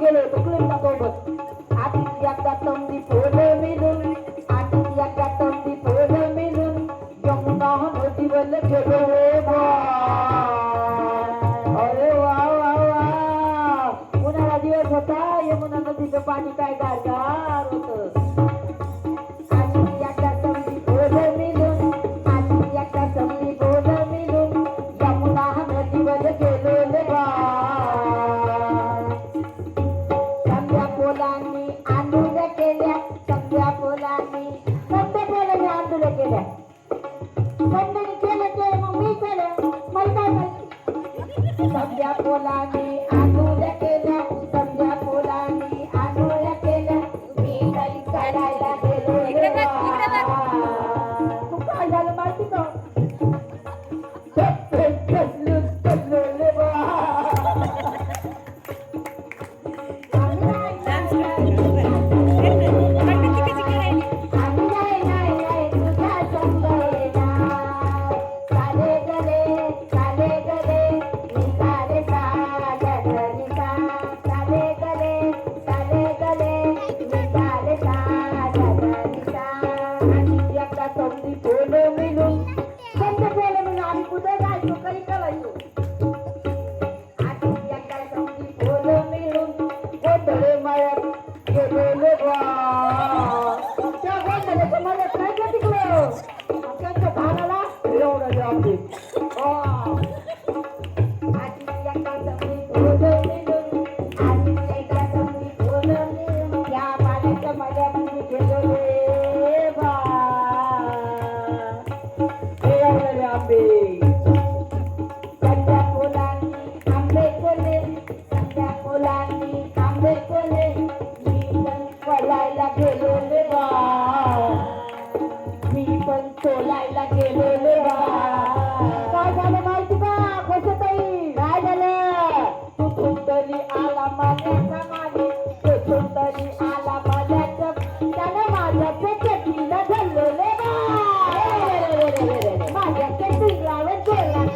गेलो पकडून दाखवत आधी एकदा तंबी फोड मिळून आधी एकदा तंबी फोड मिळून यमुना नदीवर गेलो Bye.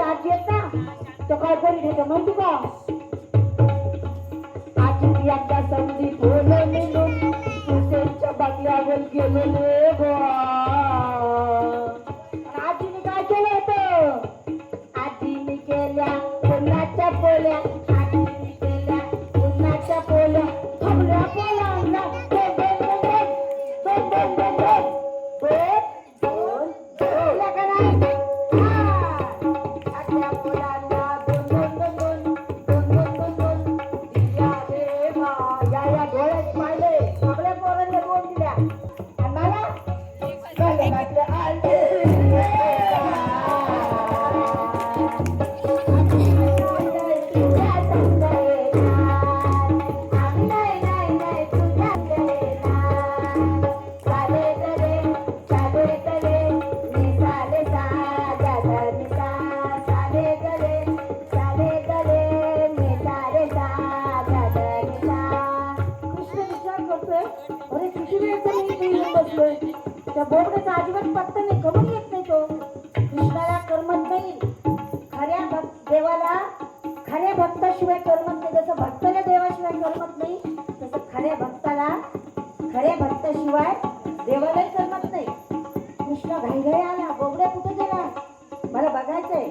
आजीच्या आजी आहेत ना तो काय करीत होतो माहिती का? आजी यांच्या समजी बोलून तुझ्या बाटल्यावर गेलेले. मांडे सगळ्या पोरांनी त्या बोबड्याचा अजिबात पत्ता नाही करून येत नाही तो. कृष्णाला करमत नाही. खऱ्या भक्त देवाला खऱ्या भक्ताशिवाय करमत नाही. जसं भक्ताला देवाशिवाय करमत नाही तसं खऱ्या भक्ताला खऱ्या भक्ताशिवाय देवालाही करमत नाही. कृष्ण घाईघाई घाई आला बोबड्या कुठे गेला. मला बघायचंय.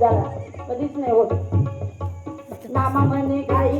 झाला कधीच नाही होत. मामा म्हणे काही